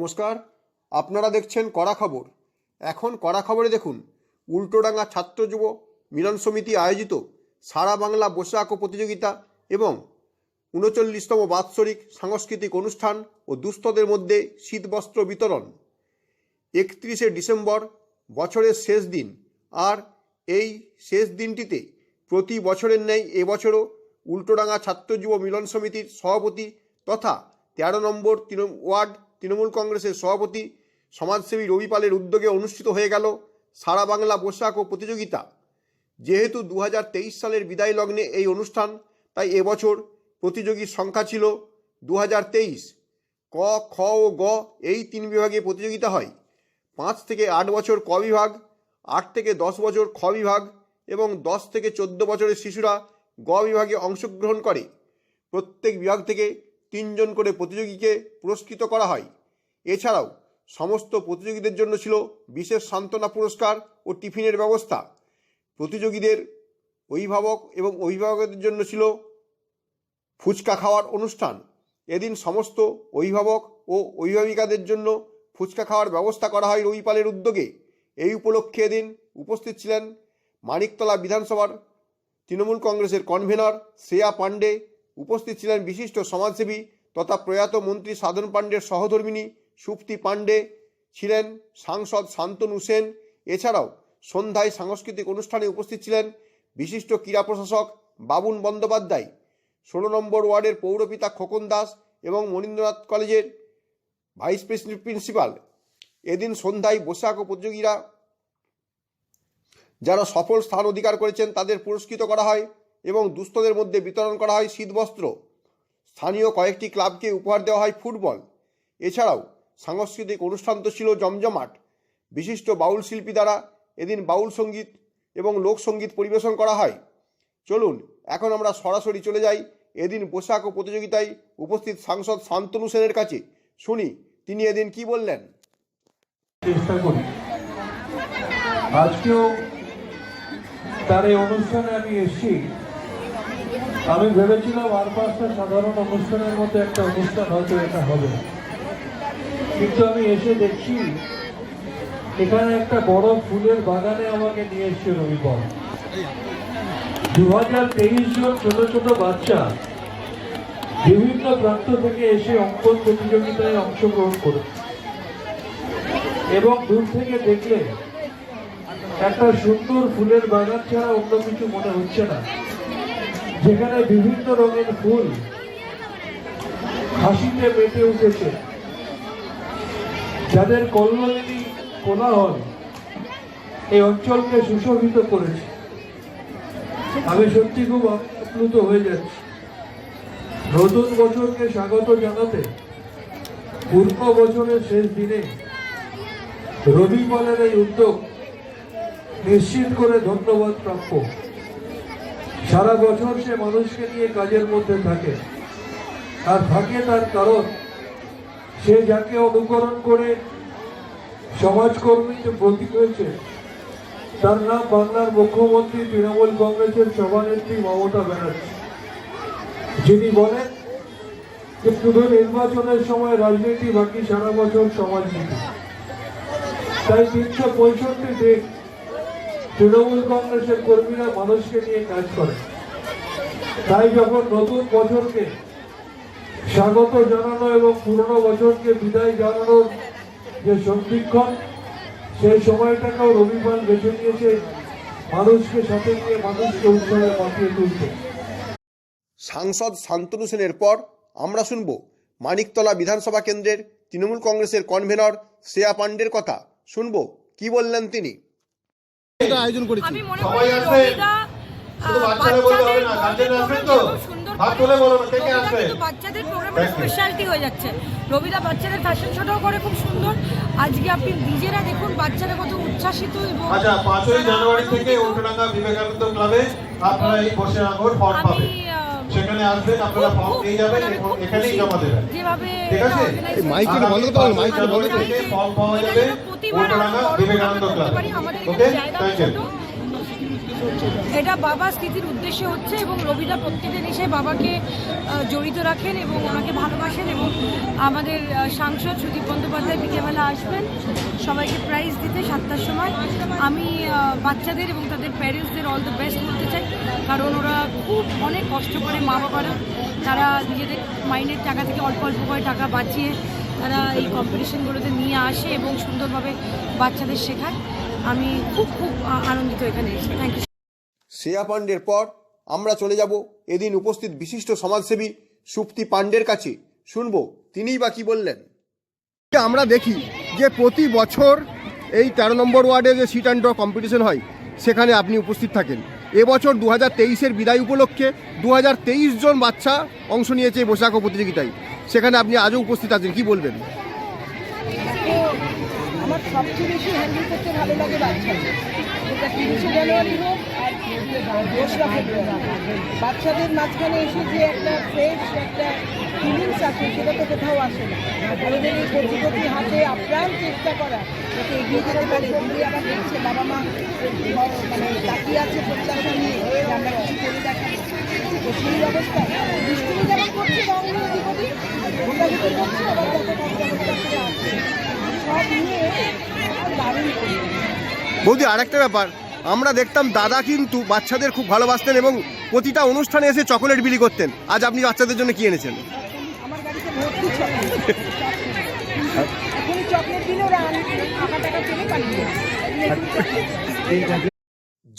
নমস্কার, আপনারা দেখছেন কড়া খবর। এখন কড়া খবরে দেখুন, উল্টোডাঙ্গা ছাত্র যুব মিলন সমিতি আয়োজিত সারা বাংলা বৈশাখ প্রতিযোগিতা এবং উনচল্লিশতম বাৎসরিক সাংস্কৃতিক অনুষ্ঠান ও দুস্থদের মধ্যে শীতবস্ত্র বিতরণ। একত্রিশে ডিসেম্বর, বছরের শেষ দিন। আর এই শেষ দিনটিতে প্রতি বছরের ন্যায় এবছরও উল্টোডাঙ্গা ছাত্র যুব মিলন সমিতির সভাপতি তথা তেরো নম্বর তৃণ- ওয়ার্ড তৃণমূল কংগ্রেসের সভাপতি, সমাজসেবী রবি পালের উদ্যোগে অনুষ্ঠিত হয়ে গেল সারা বাংলা পোশাক ও প্রতিযোগিতা। যেহেতু দু হাজার তেইশ সালের বিদায় লগ্নে এই অনুষ্ঠান, তাই এবছর প্রতিযোগীর সংখ্যা ছিল দু হাজার তেইশ। ক, খ ও গ এই তিন বিভাগে প্রতিযোগিতা হয়। পাঁচ থেকে আট বছর ক বিভাগ, আট থেকে দশ বছর খ বিভাগ এবং দশ থেকে চোদ্দ বছরের শিশুরা গ বিভাগে অংশগ্রহণ করে। প্রত্যেক বিভাগ থেকে তিনজন করে প্রতিযোগীকে পুরস্কৃত করা হয়। এছাড়াও সমস্ত প্রতিযোগীদের জন্য ছিল বিশেষ সান্ত্বনা পুরস্কার ও টিফিনের ব্যবস্থা। প্রতিযোগীদের অভিভাবক এবং অভিভাবকদের জন্য ছিল ফুচকা খাওয়ার অনুষ্ঠান। এদিন সমস্ত অভিভাবক ও অভিভাবিকাদের জন্য ফুচকা খাওয়ার ব্যবস্থা করা হয় রবিপালের উদ্যোগে। এই উপলক্ষে এদিন উপস্থিত ছিলেন মানিকতলা বিধানসভার তৃণমূল কংগ্রেসের কনভেনর শ্রেয়া পাণ্ডে উপস্থিত ছিলেন বিশিষ্ট সমাজসেবী তথা প্রয়াত মন্ত্রী সাধন পাণ্ডের সহধর্মিনী সুপ্তি পাণ্ডে, ছিলেন সাংসদ শান্তনু সেন। এছাড়াও সন্ধ্যায় সাংস্কৃতিক অনুষ্ঠানে উপস্থিত ছিলেন বিশিষ্ট ক্রীড়া প্রশাসক বাবুন বন্দ্যোপাধ্যায়, ষোলো নম্বর ওয়ার্ডের পৌরপিতা খোকন দাস এবং মনীন্দ্রনাথ কলেজের ভাইস প্রিন্সিপাল। এদিন সন্ধ্যায় বৈশাখ ও প্রতিযোগীরা যারা সফল স্থান অধিকার করেছেন তাদের পুরস্কৃত করা হয়। এবং দুস্থদের মধ্যে বিতরণ করা হয় শীতবস্ত্র। স্থানীয় কয়েকটি ক্লাবকে উপহার দেওয়া হয় ফুটবল। এছাড়াও সাংস্কৃতিক অনুষ্ঠান তো ছিল জমজমাট। বিশিষ্ট বাউল শিল্পী দ্বারা এদিন বাউল সংগীত এবং লোকসঙ্গীত পরিবেশন করা হয়। চলুন, এখন আমরা সরাসরি চলে যাই এদিন পোশাক ও প্রতিযোগিতায় উপস্থিত সাংসদ শান্তনু সেনের কাছে। শুনি, তিনি এদিন কি বললেন? চেষ্টা করি। আজকেও তার এই অনুষ্ঠানে আমি এসেছি। আমি ভেবেছিলাম আর পাঁচটা সাধারণ অনুষ্ঠানের মধ্যে একটা অনুষ্ঠান হয়তো এটা হবে। কিন্তু আমি এসে দেখছি, এখানে একটা বড় ফুলের বাগানে আমাকে নিয়ে এসছে রবিবার দু হাজার তেইশ জন ছোট ছোট বাচ্চা বিভিন্ন প্রান্ত থেকে এসে অঙ্কন প্রতিযোগিতায় অংশগ্রহণ করেছে এবং দূর থেকে দেখলে একটা সুন্দর ফুলের বাগান ছাড়া অন্য কিছু মনে হচ্ছে না। যেখানে বিভিন্ন রঙের ফুল হাসিতে মেতে উঠেছে। যাদের কল্যাণী কোলাহল এই অঞ্চলকে সুশোভিত করেছে। আমি সত্যি খুব আপ্লুত হয়ে যাচ্ছি। নতুন বছরকে স্বাগত জানাতে পূর্ণ বছরের শেষ দিনে রবি বলের এই উদ্যোগ নিশ্চিত করে ধন্যবাদ প্রাপ্য। সারা বছর সে মানুষকে নিয়ে কাজের মধ্যে থাকে। আর থাকে তার কারণ। সে যাকে অনুকরণ করে সমাজকর্মীতে প্রতীক হয়েছে। তার নাম বাংলার মুখ্যমন্ত্রী তৃণমূল কংগ্রেসের সভানেত্রী মমতা ব্যানার্জি। যিনি বলেন যে শুধু নির্বাচনের সময় রাজনীতি, বাকি সারা বছর সমাজনীতি। তাই তিনশো পঁয়ষট্টি দিন তৃণমূল কংগ্রেসের কর্মীরা মানুষকে নিয়ে কাজ করে। তাই যখন নতুন বছরকে স্বাগত জানানো এবং পুরনো বছরকে বিদায় জানানোর যে সন্ধিক্ষণ, সেই সময়টাকেও রবিবার বেছে নিয়েছে মানুষকে সাথে নিয়ে, মানুষকে উৎসবে মাতিয়ে তুলতে। সাংসদ শান্তনু সেনের পর আমরা শুনব মানিকতলা বিধানসভা কেন্দ্রের তৃণমূল কংগ্রেসের কনভেনর শ্রেয়া পাণ্ডের কথা। শুনব কি বললেন তিনি। আয়োজন করেছি। আমি মনে করি? রবিদা বাচ্চাদের প্রোগ্রামের স্পেশালিটি হয়ে যাচ্ছে। রবিদা বাচ্চাদের ফ্যাশন শোটাও করে খুব সুন্দর। আজকে আপনি নিজেরা দেখুন বাচ্চারা কত উচ্ছ্বাসিত এবং আচ্ছা পাঁচই জানুয়ারি থেকে আনন্দিত। বিবেকানন্দ ক্লাবে আপনারা এই বসে আঙুর ফর্ম পাবেন। সেখানে আসবেন আপনারা ফর্ম নিয়ে পেয়ে যাবেন এবং এখানেই জমা দেবেন ঠিক আছে? organize এই মাইক হয়েছে। একটু বন্ধ করতে পারবেন, মাইক বন্ধ করতে ফর্ম পাওয়া যাবে বড় বিবেকানন্দ ক্লাবে ওকে থ্যাংক ইউ। এটা বাবা স্থিতির উদ্দেশ্যে হচ্ছে এবং রবিদা প্রত্যেকদিন এসে বাবাকে জড়িত রাখেন এবং ওনাকে ভালোবাসেন এবং আমাদের সাংসদ সুদীপ বন্দ্যোপাধ্যায় বিকেলবেলা আসবেন। সবাইকে প্রাইজ দিতে সাতটার সময়। আমি বাচ্চাদের এবং তাদের প্যারেন্টসদের অল দ্য বেস্ট বলতে চাই। কারণ ওরা খুব অনেক কষ্ট করে মা বাবারা তারা নিজেদের মাইনের টাকা থেকে অল্প অল্প করে টাকা বাঁচিয়ে তারা এই কম্পিটিশনগুলোতে নিয়ে আসে এবং সুন্দরভাবে বাচ্চাদের শেখায়। আমি খুব খুব আনন্দিত এখানে। এসে থ্যাংক ইউ শ্রেয়া পাণ্ডের পর আমরা চলে যাব এদিন উপস্থিত বিশিষ্ট সমাজসেবী সুপ্তি পাণ্ডের কাছে। শুনব তিনিই বা কি বললেন। আমরা দেখি যে প্রতি বছর এই তেরো নম্বর ওয়ার্ডে যে সিট অ্যান্ড ড্র কম্পিটিশন হয় সেখানে আপনি উপস্থিত থাকেন। এবছর দু হাজার তেইশের বিদায় উপলক্ষে দু হাজার তেইশ জন বাচ্চা অংশ নিয়েছে এই বৈশাখ প্রতিযোগিতায়। সেখানে আপনি আজও উপস্থিত আছেন কি বলবেন? আমার সবচেয়ে বেশি হ্যান্ডেল করতে ভালো লাগে বাচ্চাদের। বাচ্চাদের মাঝখানে এসে যে একটা ফ্রেশ একটা ফিলিংস আছে, সেটা তো কোথাও আসে না। আমাদের এই প্রতি প্রতি হাতে আপ্রাণ চেষ্টা করা যাতে এগিয়ে যেতে পারে। দিদি আবার দেখছে বাবা মা মানে তাকিয়ে আছে প্রত্যাশা নিয়ে আমরা কিছু করে দেখাবো। তো সেই অবস্থা দুষ্টুমি যেমন করছে বাংলা ওদিক ওদিক ভোটাভুটি করছে, আবার যাতে সব নিয়ে দারুণ করি বৌদি আরেকটা ব্যাপার। আমরা দেখতাম দাদা কিন্তু বাচ্চাদের খুব ভালোবাসতেন এবং প্রতিটা অনুষ্ঠানে এসে চকোলেট বিলি করতেন। আজ আপনি বাচ্চাদের জন্য কি এনেছেন? আমার গাড়িতে ভর্তি চকলেট। এখন চকলেট দিলে ওরা টাকা টাকা পেলে পালিয়ে যায়।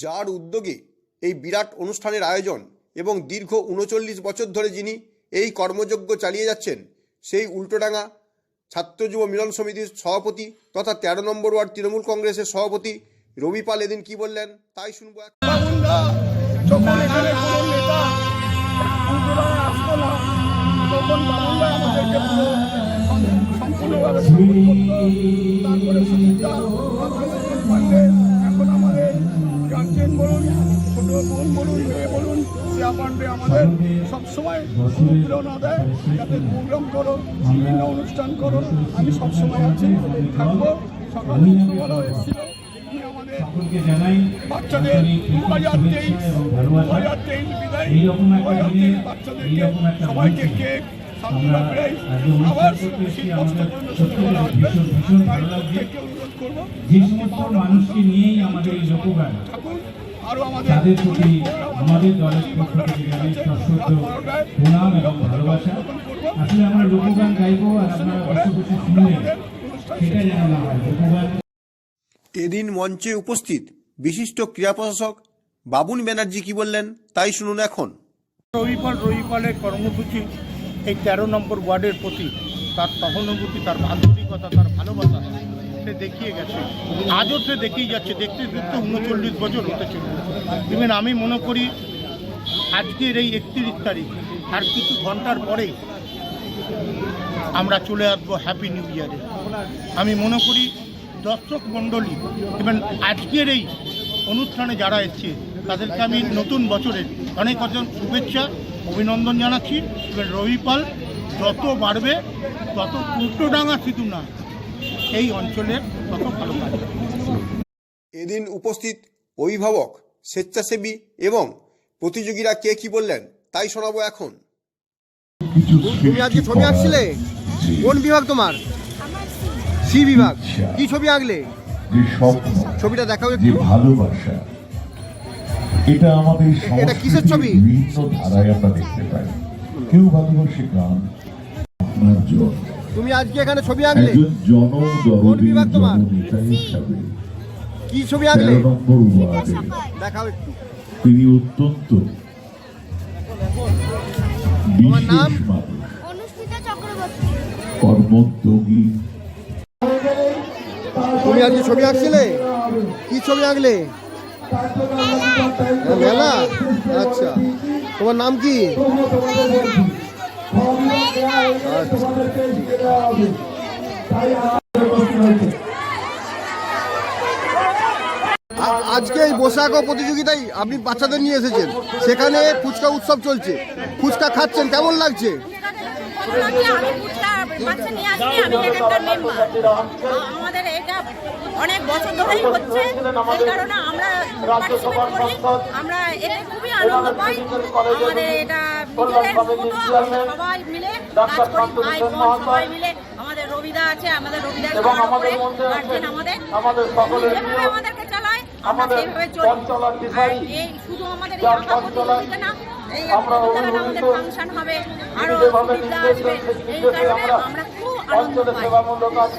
যার উদ্যোগে এই বিরাট অনুষ্ঠানের আয়োজন এবং দীর্ঘ উনচল্লিশ বছর ধরে যিনি এই কর্মযজ্ঞ চালিয়ে যাচ্ছেন সেই উল্টোডাঙ্গা ছাত্র যুব মিলন সমিতির সভাপতি তথা তেরো নম্বর ওয়ার্ড তৃণমূল কংগ্রেসের সভাপতি রবি পাল এদিন কি বললেন? তাই শুনব বলুন আমাদের সবসময় করো, বিভিন্ন অনুষ্ঠান করো। আমি সবসময় আছি, থাকব, সকালে সকলকে জানাই এইরকম একটা দিনে, এইরকম একটা আমরা আবার ভীষণ ভীষণ ভালো লাগছে। যে সমস্ত মানুষকে নিয়েই আমাদের এই লোকগান আমাদের তাদের প্রতি আমাদের দলের পক্ষ থেকে জানাই সশ্রদ্ধ প্রণাম এবং ভালোবাসা। আসলে আমরা লোকগান গাইবো আর আপনারা বসে বসে শুনলেন সেটা যেন না হয় লোকগান এদিন মঞ্চে উপস্থিত বিশিষ্ট ক্রীড়া প্রশাসক বাবুন ব্যানার্জি কি বললেন তাই শুনুন এখন। রবিপাল রবিপালের কর্মসূচি এই তেরো নম্বর ওয়ার্ডের প্রতি তার সহানুভূতি, তার আন্তরিকতা তার ভালোবাসা সে দেখিয়ে গেছে। আজও সে দেখিয়ে যাচ্ছে, দেখতে দেখতে উনচল্লিশ বছর হতে চলবে ইভেন আমি মনে করি আজকের এই একত্রিশ তারিখ আর কিছু ঘণ্টার পরে আমরা চলে আসব হ্যাপি নিউ ইয়ারে আমি মনে করি দর্শক মণ্ডলী ইভেন আজকের এই অনুষ্ঠানে যারা এসছে তাদেরকে আমি নতুন বছরের অনেক অনেক শুভেচ্ছা অভিনন্দন জানাচ্ছি। ইভেন রবিপাল যত বাড়বে তত উল্টোডাঙা শুধু না এই অঞ্চলের তত ভালো কাজ। এদিন উপস্থিত অভিভাবক স্বেচ্ছাসেবী এবং প্রতিযোগীরা কে কি বললেন তাই শোনাবো এখন। তুমি আজকে ছবি আঁকছিলে? কোন বিভাগ তোমার? সি বিভাগ। কি ছবি আঁকলে? ছবিটা দেখাও একটু। ভালোবাসা এটা আমাদের এটা কিসের ছবি? বিভিন্ন ধারায় আমরা দেখতে পাই। কেউ ভালোবাসে গান আপনার জন তুমি আজকে এখানে ছবি আঁকলে? একজন কোন বিভাগ তোমার? জননেতা হিসাবে। কি ছবি আঁকলে? দেখাও একটু। তিনি অত্যন্ত তোমার নাম? বিশেষ মানুষ। চক্রবর্তী। কর্মোদ্যোগী তুমি আজকে ছবি আঁকছিলে? কি ছবি আঁকলে? হ্যাঁ, মেলা? আচ্ছা। তোমার নাম কি? আজকে এই বৈশাখ প্রতিযোগিতায় আপনি বাচ্চাদের নিয়ে এসেছেন। সেখানে ফুচকা উৎসব চলছে। ফুচকা খাচ্ছেন কেমন লাগছে? বাচ্চা নিয়ে আসলে আমি এখানকার মেম্বার আমাদের এটা অনেক বছর ধরেই হচ্ছে এই কারণে আমরা আমরা এতে খুবই আনন্দ পাই। আমাদের এটা সবাই মিলে কাজ করি। ভাই বোন সবাই মিলে আমাদের রবিদা আছে আমাদের রবিদা গার্জেন আমাদের যেভাবে আমাদেরকে চালায় আমরা সেইভাবে চলি। এই শুধু আমাদের এই না এই প্রতিযোগিতার আমাদের ফাংশন হবে আরও সুবিধা আসবে। এই কারণে আমরা খুব আনন্দ পাই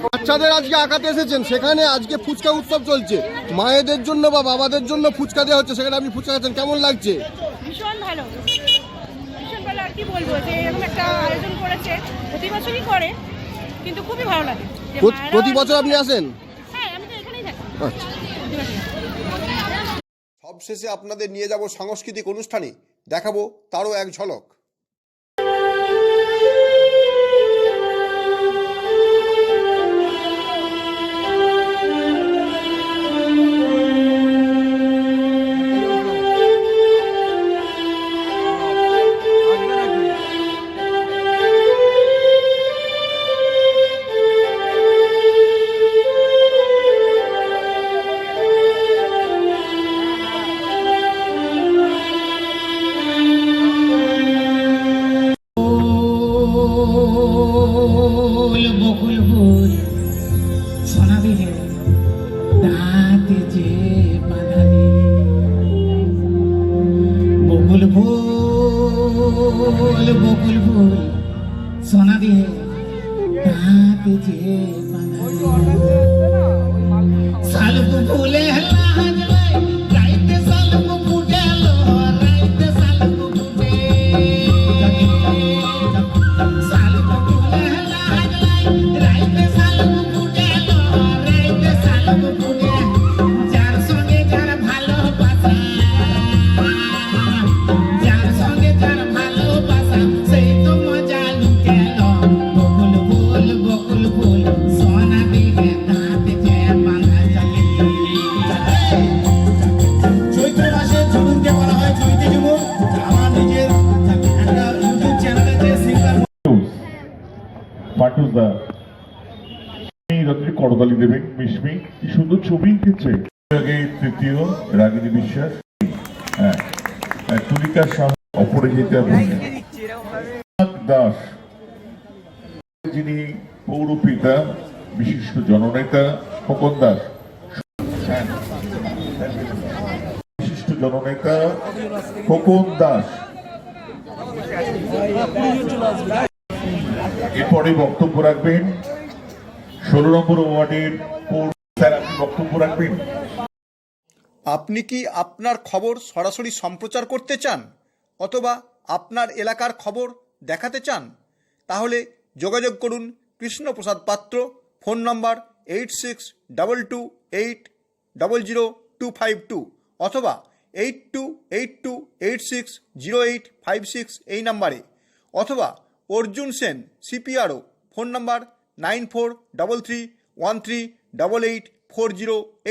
বাচ্চাদের আজকে আঁকাতে এসেছেন সেখানে আজকে ফুচকা উৎসব চলছে। মায়েদের জন্য বা বাবাদের জন্য ফুচকা দেওয়া হচ্ছে সেখানে আপনি ফুচকা খাচ্ছেন কেমন লাগছে? ভীষণ ভালো। ভীষণ ভালো আর কি বলব যে এরকম একটা আয়োজন করেছে প্রতি বছরই করে কিন্তু খুবই ভালো লাগে। প্রতি- বছর আপনি আসেন? হ্যাঁ আমি তো এখানেই থাকি। আচ্ছা। সবশেষে আপনাদের নিয়ে যাব সাংস্কৃতিক অনুষ্ঠানে। দেখাবো তারও এক ঝলক। এই রাত্রি করতালি দেবেন মিশমি কি সুন্দর ছবি এঁকেছে। তৃতীয় রাগিনী বিশ্বাস। হ্যাঁ তুলিকা অপরাজিতা দাস যিনি বিশিষ্ট জননেতা খোকন দাস। হ্যাঁ, বিশিষ্ট জননেতা খোকন দাস। এরপরে বক্তব্য রাখবেন ষোলো নম্বর ওয়ার্ডের আপনি বক্তব্য রাখবেন? আপনি কি আপনার খবর সরাসরি সম্প্রচার করতে চান অথবা আপনার এলাকার খবর দেখাতে চান? তাহলে যোগাযোগ করুন Krishnaprasad Patra, phone number eight six double two eight double zero two five two অথবা eight two eight two eight six zero eight five six এই নাম্বারে অথবা Arjun Sen, CPRO, phone number nine four double three one three double eight four zero eight